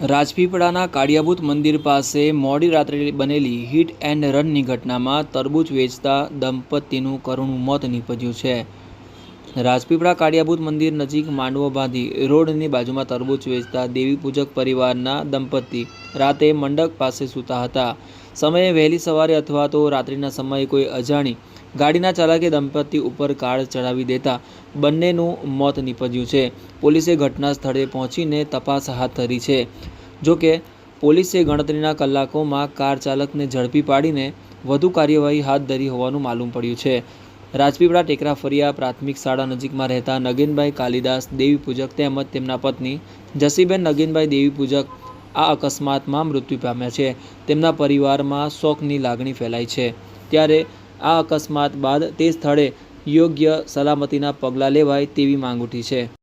રાજપીપળાના કાળિયાભૂત મંદિર પાસે મોડી રાત્રે બનેલી હિટ એન્ડ રનની ઘટનામાં તરબૂચ વેચતા દંપતીનું કરુણ મોત નીપજ્યું છે. રાજપીપળા કાળિયાભૂત મંદિર નજીક માંડવો બાંધી રોડની બાજુમાં તરબૂચ વેચતા દેવી પૂજક પરિવારના દંપતી રાતે મંડપ પાસે સૂતા હતા. સમયે વહેલી સવારે અથવા તો રાત્રિના સમયે કોઈ અજાણી ગાડીના ચાલકે દંપતી ઉપર કાર ચડાવી દેતા બંનેનું મોત નીપજ્યું છે. પોલીસે ઘટના સ્થળે પહોંચીને તપાસ હાથ ધરી છે. જોકે, પોલીસે ગણતરીના કલાકોમાં કાર ચાલકને ઝડપી પાડીને વધુ કાર્યવાહી હાથ ધરી હોવાનું માલુમ પડ્યું છે. રાજપીપળા ટેકરા ફરિયા પ્રાથમિક શાળા નજીકમાં રહેતા નગીનભાઈ કાલિદાસ, દેવી પૂજક તેમજ તેમના પત્ની જસીબેન નગીનભાઈ દેવી પૂજક આ અકસ્માતમાં મૃત્યુ પામ્યા છે. તેમના પરિવારમાં શોકની લાગણી ફેલાઈ છે. ત્યારે આ અકસ્માત બાદ તે સ્થળે યોગ્ય સલામતીના પગલાં લેવાય તેવી માંગ ઉઠી છે.